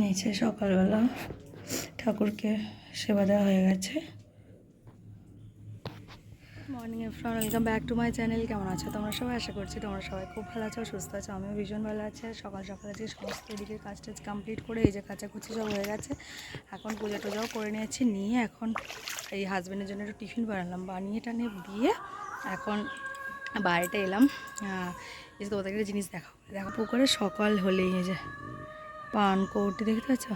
নিচে সকালবেলা ঠাকুরকে সেবা দেওয়া হয়ে গেছে। Morning everyone welcome back to my channel কেমন আছো? তোমরা সবাই আশা করছি তোমরা সবাই খুব ভালো আছো, সুস্থ আছো। আমিও ভীষণ ভালো আছি। আর সকাল সকাল আজকে সমস্ত এদিকে কাজ টাজ কমপ্লিট করে এই যে কাচাকুচি সব হয়ে গেছে, এখন পুজো টুজাও করে নিয়েছি। নিয়ে এখন এই হাজব্যান্ডের জন্য একটু টিফিন বানালাম, বানিয়ে টানিয়ে দিয়ে এখন বাড়িতে এলাম। এই তোমাদেরকে একটা জিনিস দেখাবো। দেখো, পুকুরে সকাল হলেই এই যে পান কৌটি দেখতে পাচ্ছ?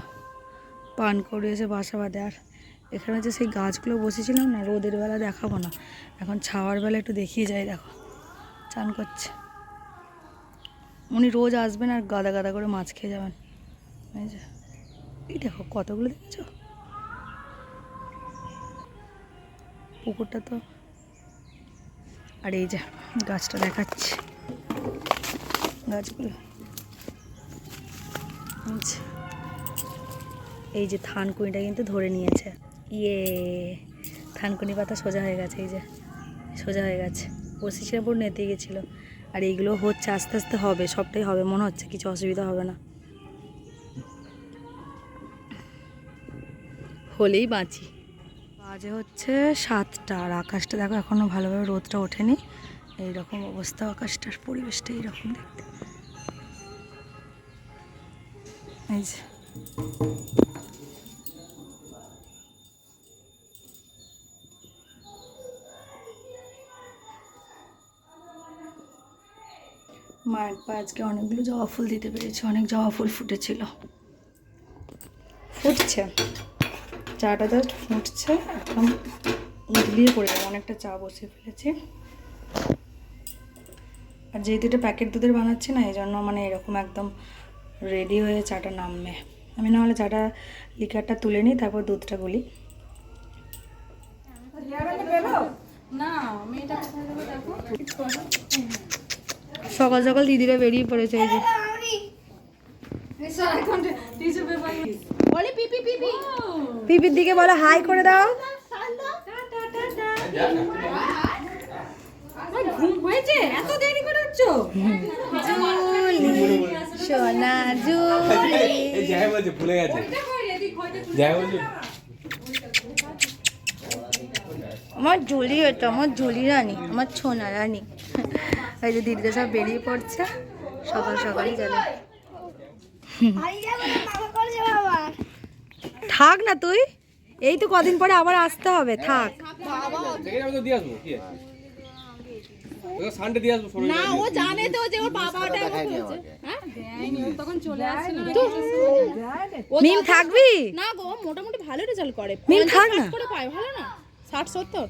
পান কৌড়ি এসে বাসা বাঁধে। আর এখানে যে সেই গাছগুলো বসেছিলাম না, রোদের বেলা দেখাবো না। এখন ছাওয়ার বেলা একটু দেখিয়ে যাই, দেখো। চান করছে। উনি রোজ আসবেন আর গাদা গাদা করে মাছ খেয়ে যাবেন। এই দেখো কতগুলো দেখেছ? পুকুরটা তো আর এই যে গাছটা দেখাচ্ছি। গাছগুলো। এই যে। এই যে থানকুনিটা কিন্তু ধরে নিয়েছে। ইয়ে থানকুনি পাতা সোজা হয়ে গেছে, এই যে। সোজা হয়ে গেছে। বসেছিল পুরো নেতে গেছিল। আর এইগুলো হচ্ছে, আস্তে আস্তে হবে, সবটাই হবে, মনে হচ্ছে কিছু অসুবিধা হবে না। হলেই বাঁচি। বাজে হচ্ছে সাতটা আর আকাশটা দেখো এখনও ভালোভাবে রোদটা ওঠেনি। এইরকম অবস্থা, আকাশটার পরিবেশটা এইরকম দেখতে। এই যে। মায়ের পা আজকে অনেকগুলো জবা ফুল দিতে পেরেছি, অনেক জবা ফুল ফুটেছিল। ফুটছে। চাটা জাস্ট ফুটছে একদম উদলিয়ে পড়ে যাবে অনেকটা চা বসে ফেলেছি। আর যেহেতু এটা প্যাকেট দুধের বানাচ্ছি না এই জন্য মানে এরকম একদম রেডি হয়ে চাটা নামবে। আমি না হলে চাটা লিকারটা তুলে নিই তারপর দুধটা গুলি। সকাল সকাল দিদিরা বেরিয়ে পড়েছে এই যে। পিপির দিকে বলো হাই করে দাও। সোনা এই যাই বলছে ভুলে গেছে। যাই বলছে আমার জুলি এটা আমার জুলি রানী আমার ছোনা রানী। এই যে দিদিরা সব বেরিয়ে পড়ছে সকাল সকালই চলে। থাক না তুই এই তো কদিন পরে আবার আসতে হবে থাক। যাবে না ও জানে তো যে ওর বাবা মিম থাকবি? না গো মোটামুটি ভালো রেজাল্ট করে। মিম থাক না। করে পায় ভালো না? ষাট সত্তর?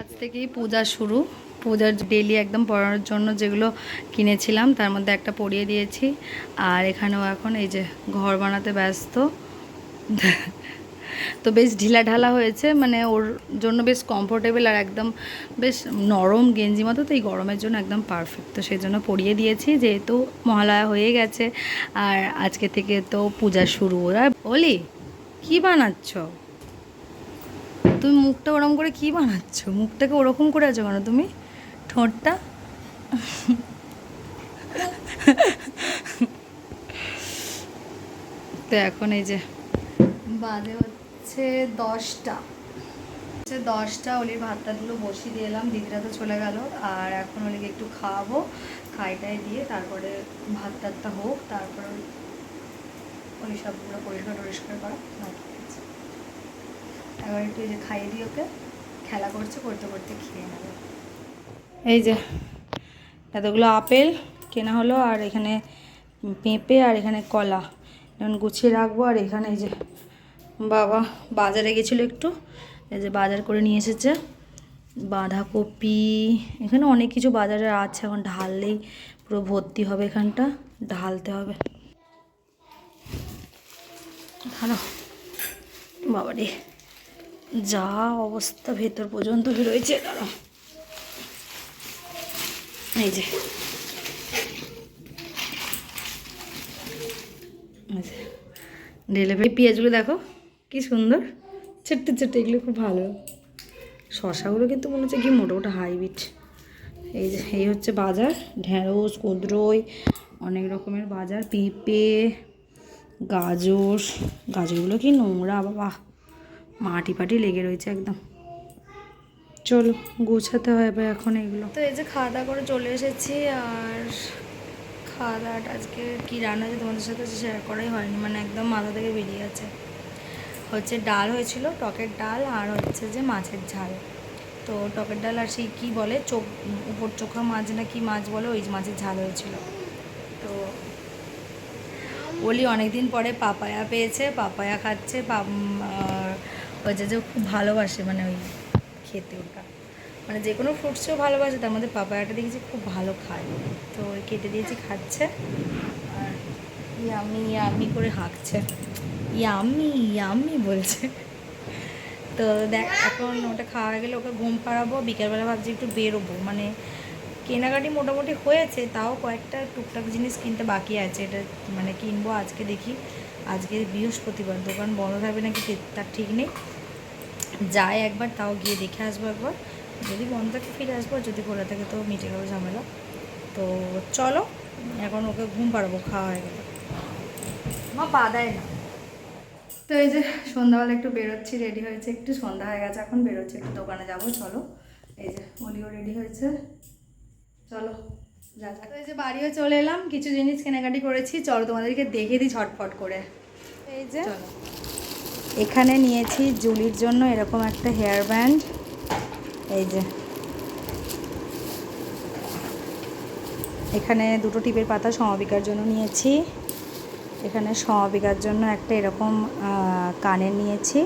আজ থেকেই পূজা শুরু। পূজার ডেলি একদম পড়ানোর জন্য যেগুলো কিনেছিলাম তার মধ্যে একটা পরিয়ে দিয়েছি। আর এখানেও এখন এই যে ঘর বানাতে ব্যস্ত। তো বেশ ঢিলা ঢালা হয়েছে মানে ওর জন্য বেশ কমফোর্টেবল আর একদম বেশ নরম গেঞ্জি মতো, তো এই গরমের জন্য একদম পারফেক্ট তো সেই জন্য পরিয়ে দিয়েছি, যেহেতু মহালয়া হয়ে গেছে, আর আজকে থেকে তো পূজা শুরু। ওরা বলি কি বানাচ্ছ? তুমি মুখটা ওরকম করে কি বানাচ্ছ? মুখটাকে ওরকম করে আছো কেন তুমি? ঠোঁটটা? তো এখন এই যে বাজে হচ্ছে দশটা। হচ্ছে দশটা, অলির ভাত টাতগুলো বসিয়ে দিয়ে এলাম, দিদিরা তো চলে গেল, আর এখন অলিকে একটু খাওয়াবো, খাইটাই দিয়ে তারপরে ভাত টাতটা হোক, তারপরে ওই সবগুলো পরিষ্কার টরিষ্কার করা বাকি এবার একটু যে খাইয়ে দিই ওকে খেলা করছে, করতে করতে খেয়ে নেবে। এই যে এতগুলো আপেল কেনা হলো, আর এখানে পেঁপে আর এখানে কলা। এখন গুছিয়ে রাখব, আর এখানে এই যে বাবা বাজারে গেছিল একটু, এই যে বাজার করে নিয়ে এসেছে। বাঁধাকপি, এখানে অনেক কিছু বাজারে আছে, এখন ঢাললেই পুরো ভর্তি হবে এখানটা, ঢালতে হবে। বাবা রে যা অবস্থা ভেতর পর্যন্ত রয়েছে দাঁড়া এই যে। ঢেলে পেঁয়াজগুলো দেখো। কি সুন্দর। ছোট্ট ছোট্ট, এগুলো খুব ভালো। শশাগুলো কিন্তু মনে হচ্ছে কি মোটা হাইব্রিড এই যে, এই হচ্ছে বাজার। ঢেঁড়স, কুঁদরোই, অনেক রকমের বাজার। পেঁপে, গাজর। গাজরগুলো কি নোংরা, বাবা। মাটি ফাটি লেগে রয়েছে একদম। চলো, গোছাতে হবে এখন এগুলো। তো এই যে খাওয়া দাওয়া করে চলে এসেছি, আর খাওয়া দাওয়াটা আজকে কী রান্না হয়েছে তোমাদের সাথে শেয়ার করাই হয়নি। মানে একদম মাথা থেকে বেরিয়ে আছে হচ্ছে ডাল হয়েছিল, টকের ডাল আর হচ্ছে যে মাছের ঝাল। তো টকের ডাল আর সেই কী বলে, চোখ, উপর চোখা মাছ না কি মাছ বলে, ওই মাছের ঝাল হয়েছিল। তো ওলি অনেকদিন পরে পাপায়া পেয়েছে, পাপায়া খাচ্ছে হচ্ছে যে খুব ভালোবাসে মানে ওই খেতে ওটা। মানে যে কোনো ফ্রুটসও ভালোবাসে, তার মধ্যে পাপায়াটা দেখেছি খুব ভালো খায়। তো ওই কেটে দিয়েছি, খাচ্ছে। ইয়ামি ইয়ামি করে হাঁকছে। ইয়ামি ইয়ামি বলছে। তো দেখ, এখন ওটা খাওয়া গেলে ওকে ঘুম পাড়াবো, বিকেলবেলা ভাবছি একটু বেরোবো। মানে কেনাকাটি মোটামুটি হয়েছে, তাও কয়েকটা টুকটাক জিনিস কিনতে বাকি আছে। এটা মানে কিনবো আজকে দেখি। আজকে বৃহস্পতিবার, দোকান বন্ধ থাকবে নাকি তার ঠিক নেই। যাই একবার, তাও গিয়ে দেখে আসব একবার। যদি বন্ধ থাকে ফিরে আসব, যদি খোলা থাকে তো মিটে গেলো ঝামেলা। তো চলো, এখন ওকে ঘুম পাড়াবো, খাওয়া হয়ে গেলে। মা পা দেয় না। তো এই যে সন্ধ্যাবেলা একটু বেরোচ্ছি রেডি হয়েছে একটু সন্ধ্যা হয়ে গেছে এখন বেরোচ্ছি একটু দোকানে যাব চলো। এই যে অলিও রেডি হয়েছে চলো যা তো এই যে বাড়িও চলে এলাম কিছু জিনিস কেনাকাটি করেছি চলো তোমাদেরকে দেখে দিই ঝটফট করে। এই যে এখানে নিয়েছি জুলির জন্য এরকম একটা হেয়ার ব্যান্ড এই যে। এখানে দুটো টিপের পাতা সমাবিকার জন্য নিয়েছি। এখানে সমাপিকার জন্য একটা এরকম কানের নিয়েছি।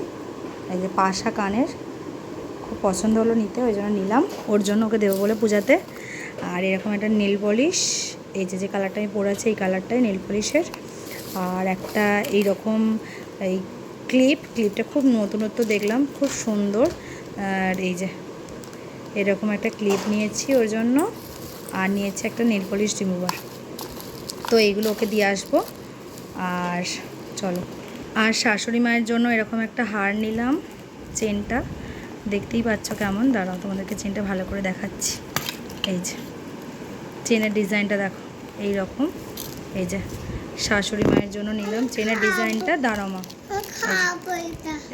এই যে পাশা কানের। খুব পছন্দ হলো নিতে, ওই জন্য নিলাম। ওর জন্য ওকে দেবো বলে পূজাতে। আর এরকম একটা নীল পলিশ, এই যে যে কালারটা আমি পরে আছি, এই কালারটাই নীল পলিশের। আর একটা এইরকম, এই ক্লিপ, ক্লিপটা খুব নতুনত্ব দেখলাম, খুব সুন্দর। আর এই যে, এরকম একটা ক্লিপ নিয়েছি ওর জন্য। আর নিয়েছি একটা নেল পলিশ রিমুভার। তো এইগুলো ওকে দিয়ে আসব। আর চলো, আর শাশুড়ি মায়ের জন্য এরকম একটা হার নিলাম চেনটা। দেখতেই পাচ্ছ কেমন? দাঁড়াও, তোমাদেরকে চেনটা ভালো করে দেখাচ্ছি। এই যে, চেনের ডিজাইনটা দেখো এই রকম এই যে, শাশুড়ি মায়ের জন্য নিলাম চেনের ডিজাইনটা, দাঁড়াও মা।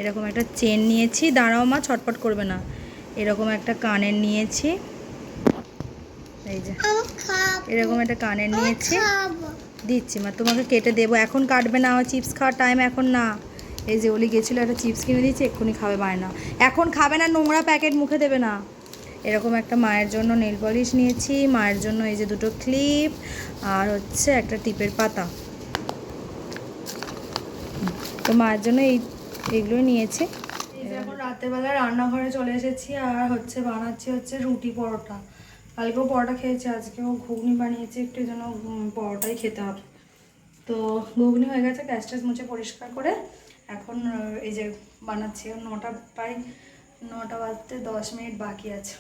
এরকম একটা চেন নিয়েছি, দাঁড়াও মা ছটপট করবে না। এরকম একটা কানের নিয়েছি। এই যে, এরকম একটা কানের নিয়েছি। দিচ্ছি মা তোমাকে কেটে দেবো। এখন কাটবে না, আমার চিপস খাওয়ার টাইম এখন না। এই যে ওলি গেছিল, একটা চিপস কিনে দিয়েছি, এক্ষুনি খাবে মায় না এখন খাবে না, নোংরা প্যাকেট মুখে দেবে না। এরকম একটা মায়ের জন্য নেল পলিশ নিয়েছি, মায়ের জন্য এই যে দুটো ক্লিপ আর হচ্ছে একটা টিপের পাতা। তো মায়ের জন্য এই এইগুলোই নিয়েছি। এখন রাতের বেলা রান্নাঘরে চলে এসেছি, আর হচ্ছে বানাচ্ছি হচ্ছে রুটি পরোটা। কালকেও পরোটা খেয়েছে, আজকেও ঘুগনি বানিয়েছি, একটু যেন পরোটাই খেতে হবে। তো ঘুগনি হয়ে গেছে, গ্যাস ট্যাস মুছে পরিষ্কার করে এখন এই যে বানাচ্ছি নটা, প্রায় নটা বাজতে দশ মিনিট বাকি আছে।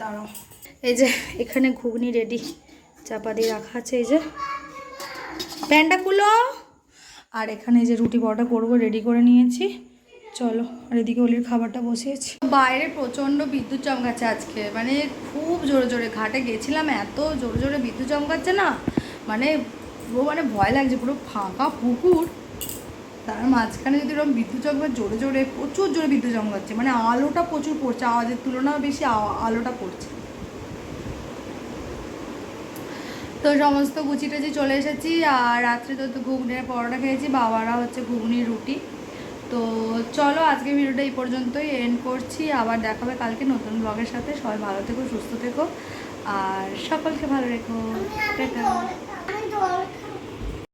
দাঁড়াও। এই যে এখানে ঘুগনি রেডি চাপা দিয়ে রাখা আছে, এই যে। প্যানটা খুলো। আর এখানে যে রুটি পরোটা করব রেডি করে নিয়েছি। চলো, আর এদিকে অলির খাবারটা বসিয়েছি। বাইরে প্রচণ্ড বিদ্যুৎ চমকাচ্ছে আজকে। মানে খুব জোরে জোরে ঘাটে গেছিলাম, এত জোরে জোরে বিদ্যুৎ চমকাচ্ছে না। মানে পুরো মানে ভয় লাগছে, পুরো ফাঁকা পুকুর। তার মাঝখানে যদি এরকম বিদ্যুৎ চমকা, জোরে জোরে, প্রচুর জোরে বিদ্যুৎ চমকাচ্ছে। মানে আলোটা প্রচুর পড়ছে, আওয়াজের তুলনায় বেশি আলোটা পড়ছে। তো সমস্ত গুচি টুচি চলে এসেছি, আর রাত্রে তো ঘুগনির পরোটা খেয়েছি, বাবারা হচ্ছে ঘুগনির রুটি। তো চলো আজকে ভিডিওটা এই পর্যন্তই এন্ড করছি। আবার দেখাবে কালকে নতুন ব্লগের সাথে। সবাই ভালো থেকো সুস্থ থেকো। আর সকলকে ভালো রেখো। টাটা।